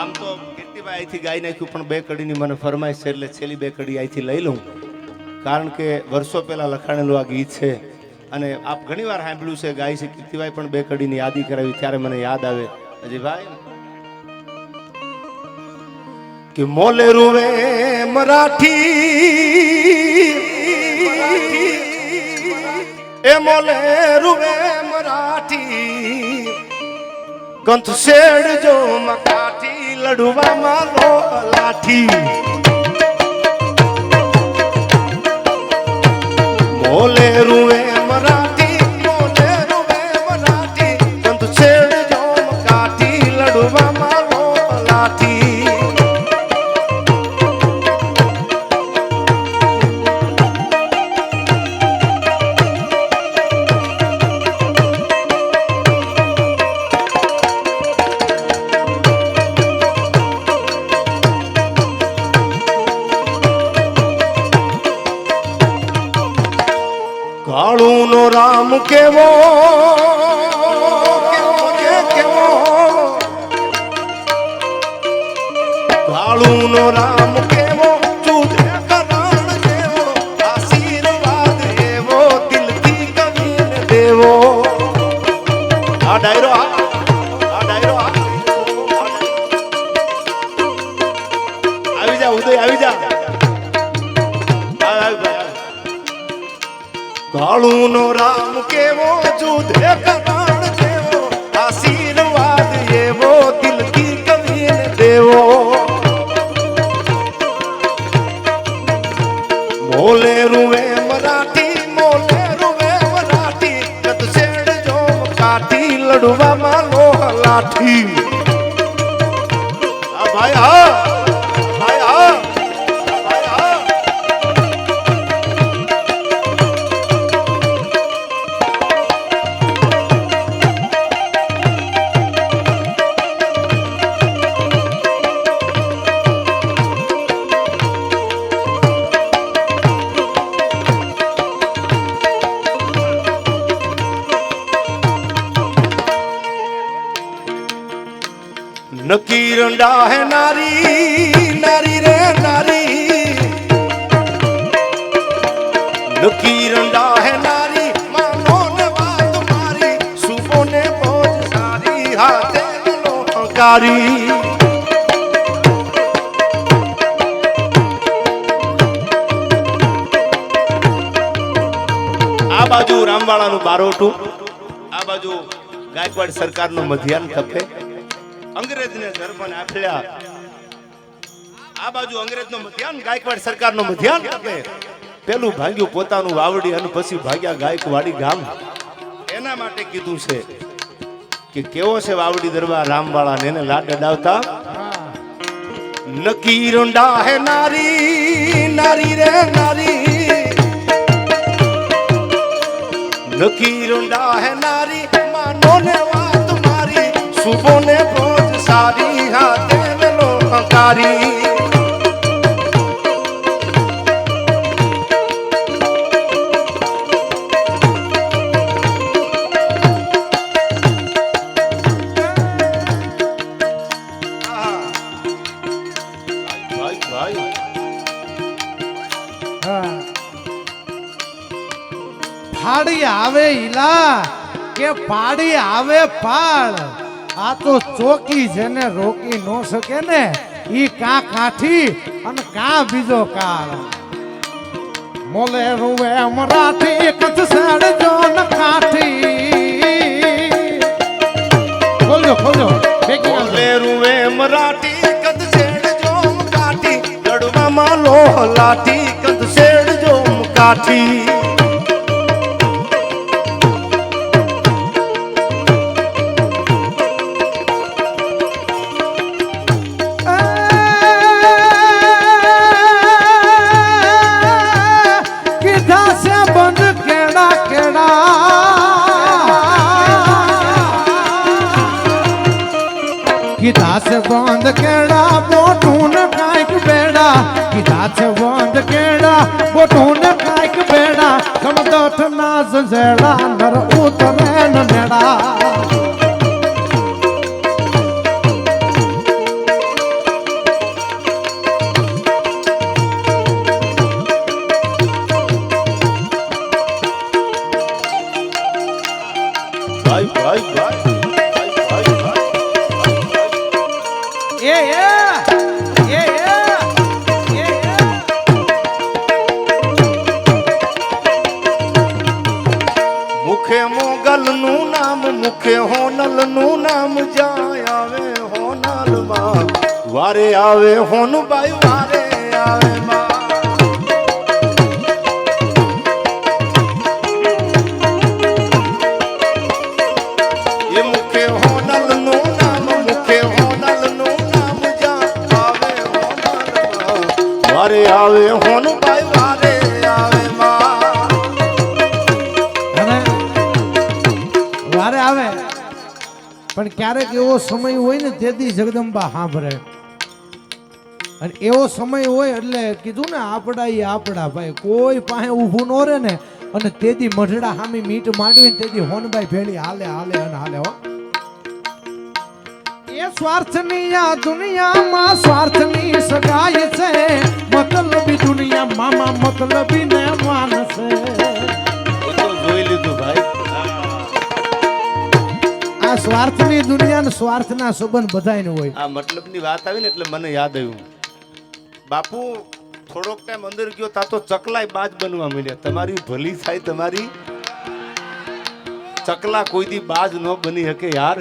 આમ તો કીર્તિભાઈ અહીંથી ગાઈ નાખ્યું, પણ બે કડીની મને ફરમાઈશ છે એટલે છેલ્લી બે કડી અહીંથી લઈ લઉં. કારણ કે વર્ષો પહેલાં લખાણેલું આ ગીત છે અને આપ ઘણીવાર સાંભળ્યું છે ગાય છે, કીર્તિભાઈ પણ બે કડીની યાદી કરાવી, ત્યારે મને યાદ આવે. અજયભાઈ? કે મોલે રૂવે મરાઠી એ મોલે રૂવે મરાઠી. ગંથ શેડ જો મકાઠી લડવા મારો લાઠી મોલે રૂવે મોલે રૂવે મરાઠી, મોલે રૂવે મરાઠી કત શેડ જો કાઠી લડવા લોહ લાઠી. આ ભાઈ, હા. નકી હે નારી નારી રે નારી. લુકી રંડા હે નારી, માનો ને વાત મારી સુબો ને બોજ સારી, હાથે લો આ બાજુ રામવાળાનું બારોટું, આ બાજુ ગાયકવાડ સરકારનું મધ્યાહન તપે અંગ્રેજને ધર્મને આપ્યા આ બાજુ અંગ્રેજનો મધ્યાન ગાયકવાડ સરકારનો મધ્યાહન તપે પેલું ભાગ્યું પોતાનું વાવડી અને પછી ભાગ્યા ગાયકવાડી ગામ. એના માટે કીધું છે કે કેવો છે વાવડી દરબાર? રામવાળા ને એને લાડ અડાવતા નકી રોંડા હે નારી નારી રે નારી. નકી રોંડા હે નારી માનો ને વાત મારી સુબો ને સારી હાથે મેલો હંકારી. ફાડી આવે ઈલા કે પાડી આવે પાળ. આ તો ચોકી જેને રોકી ન શકે ને, ઈ કા કાઠી અને કા બીજો કાળ. મોલે રૂવે મરાઠી સાડ જો ન કાઠી. ખોલજો ખોલજો મોલે રૂવે મરાઠી કદ શેડ જોમ કાઠી. લડવામાં લોહ લાઠી કદ શેડ જોમ કાઠી. કીધા છે બંધ કેડા મોટું ને કાંઈક બેડા કીધા છે બંધ કેડા મોટું ને કાંઈક બેડા સમદઠ ના ઝંઝેડા ક્યારેક એવો સમય હોય ને તેથી જગદંબા સાંભળે અને એવો સમય હોય એટલે કીધું ને, આપડા એ આપડા ભાઈ, કોઈ પાસે ઊભું ન રહે ને. અને તેથી મઢડા સામી મીટ માંડવી તેથી હોનભાઈ ભેળી, હાલે હાલે, અને હાલે, હો. એ સ્વાર્થની આ દુનિયામાં સ્વાર્થની સગાઈ છે. મતલબી દુનિયા મામા મતલબી ને માનસે જોઈ લીધું ભાઈ. આ સ્વાર્થની દુનિયા ને સ્વાર્થના સંબંધ બધાયને હોય. આ મતલબની વાત આવી ને એટલે મને યાદ આવ્યું. બાપુ, થોડોક ટાઈમ અંદર ગયો, તા તો ચકલાય બાજ બનવા મળ્યા તમારી ભલી થાય, તમારી ચકલા કોઈ દી બાજ ન બની શકે યાર.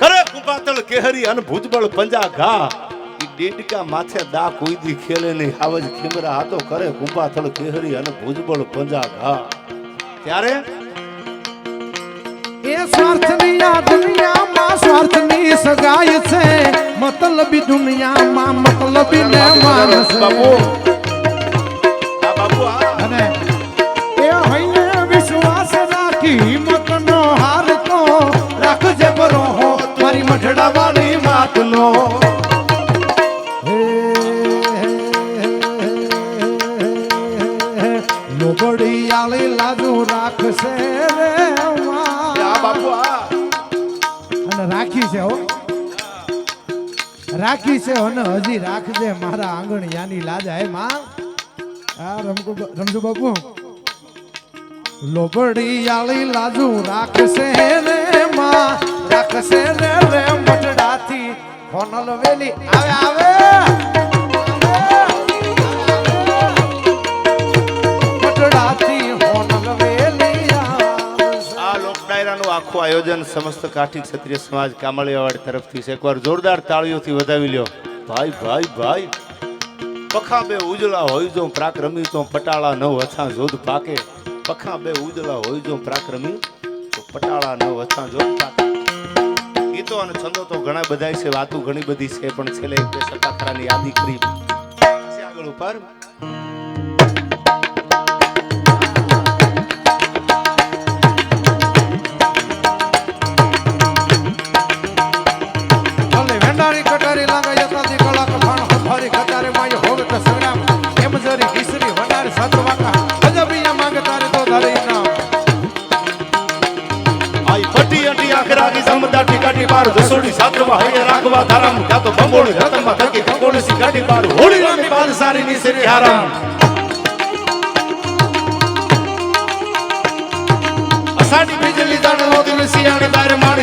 ખરે કુપાતળ, કેહરી અને ભુજબળ પંજા ઘા. ડેડકા માથે દા કોઈ દી ખેલે નહીં. આવજ ખેમરા હાથો કરે કુપાતળ, કેહરી અને ભુજબળ પંજા ઘા. ત્યારે એ સ્વાર્થની આ દુનિયામાં સ્વાર્થની સગાઈ છે. મતલબી દુનિયામાં મતલબી ને માનસે અને રાખી છે હો. રાખી છે અને હજી રાખજે મારા આંગણ યાની લાજા. હે માં. આ રમકુ રમજુ બાપુ. લોબડી આળી લાજુ રાખશે રે માં. રાખશે રે રે મટડાથી ફોનલ વેલી. આવે આવે. ડાયરાનું આખું આયોજન સમસ્ત કાઠી ક્ષત્રિય સમાજ કામળિયાવાડ તરફથી છે. એકવાર જોરદાર તાળીઓથી વધાવી લ્યો. ભાઈ ભાઈ ભાઈ. પખા બે ઉજળા હોય જો પ્રાક્રમી તો પટાળા ન વછા જોધ પાકે. પખા બે ઉજળા હોય જો પ્રાક્રમી તો પટાળા ન વછા જોધ પાકે. ગીતો અને છંદો તો ઘણા બધા છે, વાતો ઘણી બધી છે, પણ છેલ્લે બે સકાખરાની યાદી કરી. આગળ ઉપર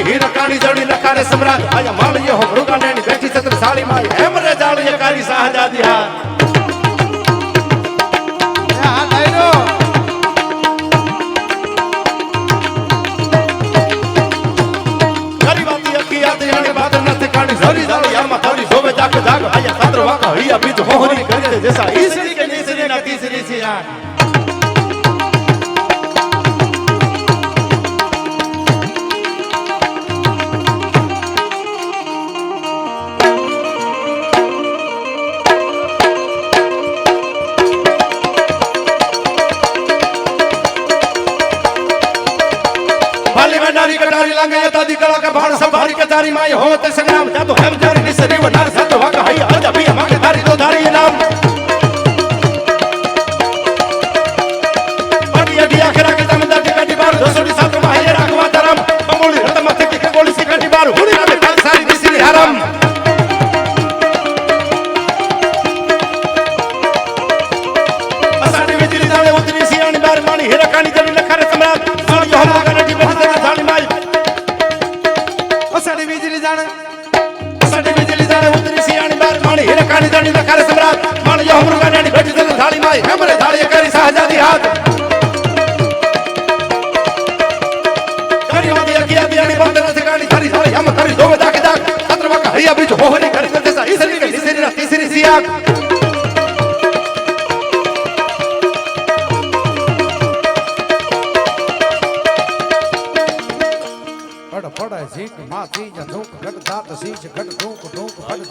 માણી હીરા કાણી જડી નખારે સમ્રાટ. આયા માળીએ હો મૃગાનેની બેઠી છત્ર સાળી માઈ હેમ રે જાળીએ કારી શાહજાદી હા આ જાગ જાગ. આયા સાત્ર વાકા હૈયા બીજ હોહરી કરી જેસા ઈસરી કે નીસરી ના તીસરી છે ભાલી વનારી કટારી લાંગે યતાદી કળા કે ભાણ સંભારી કચારી માય હો તે સંગ્રામ જા તો હેમ જારી નિસરી વનાર સાત વાકા હૈયા. અજા અમૃગાની બેઠી તને થાળી માં હેમરે થાળી કરી સહજાદી હાથ. કરી વાદી અગિયા બિયાની બંધ નથી ગાડી થારી થાળી હમ કરી દોવે દાકે દાક સત્ર વાકા હૈયા બીજ હોહરી કરી કરી દેસા ઈસરી કે ઝીક માથી જ ધૂક દાત સીચ ઘટ ધૂક ધૂક ભાઈ.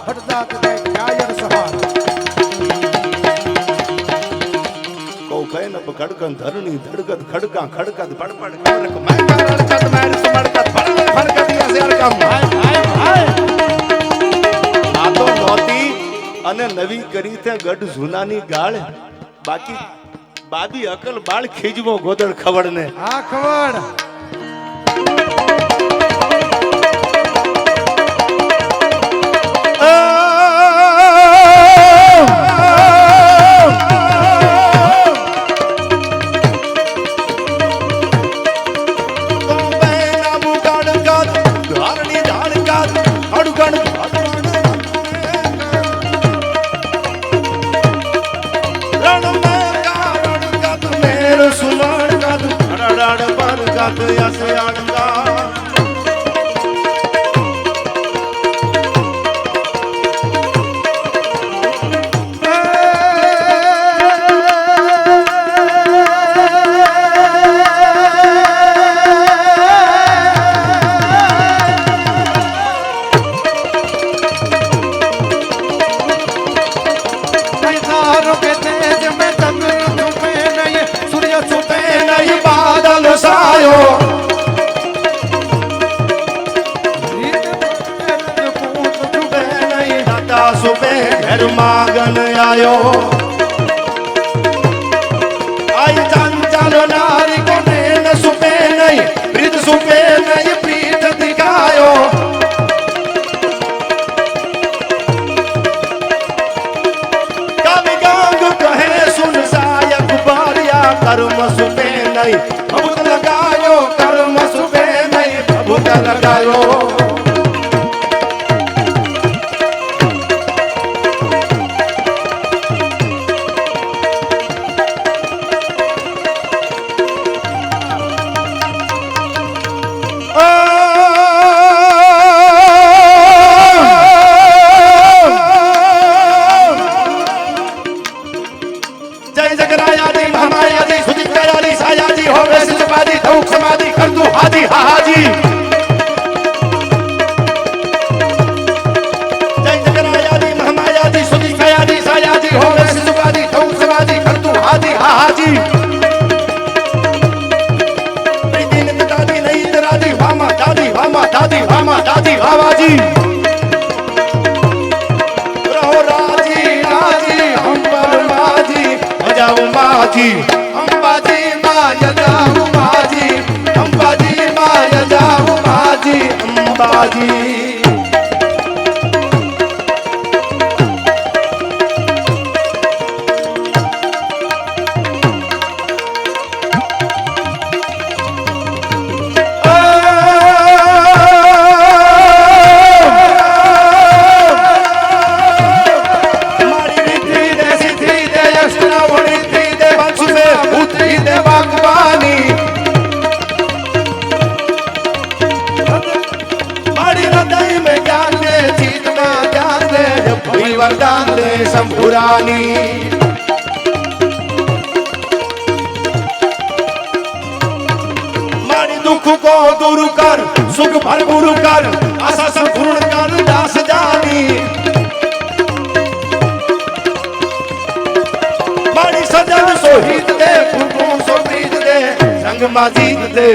ફડ દાત દે કાયર સહાર કહું કઈ ન કડકન ધરણી ધડકત ખડકા ખડકત પડપડ કમરક માયકા રડકત માયર સમડકત ફડકત ફડકત દિયા શેર કામ હાય હાય આ તો નહોતી અને નવી કરી તે ગઢ જૂનાની ગાળ બાકી બાબી અકલ બાળ ખીજવો ગોદળ ખવડ ને આ ખબર તારો સુપે ઘર માગન આયો. આઈ ચાંચલ નારી કોને ન સુપે નહીં પ્રીત સુપે નહીં, પ્રીત દિખાયો. કવિ ગાંગ કહે, સુન સાયક બારિયા કર્મ સુપે નહીં. કર્મ સુપે નહીં. લગાયો हाजी हाजी जय जगन्नायादी महामायादी सुधी कायादी सायादी होवे सिसुवादी थौसवादी खरतु हाजी हाजी दिन दादी नहीं दादी वामा दादी वामा दादी वामा दादी वावाजी रहो राज़ी राज़ी, हम पर माजी, बजाओ माजी। বাজি મારી દુઃખ કો દૂર કર સુખ ભરપૂર કર આશા સંપૂર્ણ કર દાસ જાની મારી સજન સોહિત દે ફૂટું સોપ્રીત દે સંગમાં જીત દે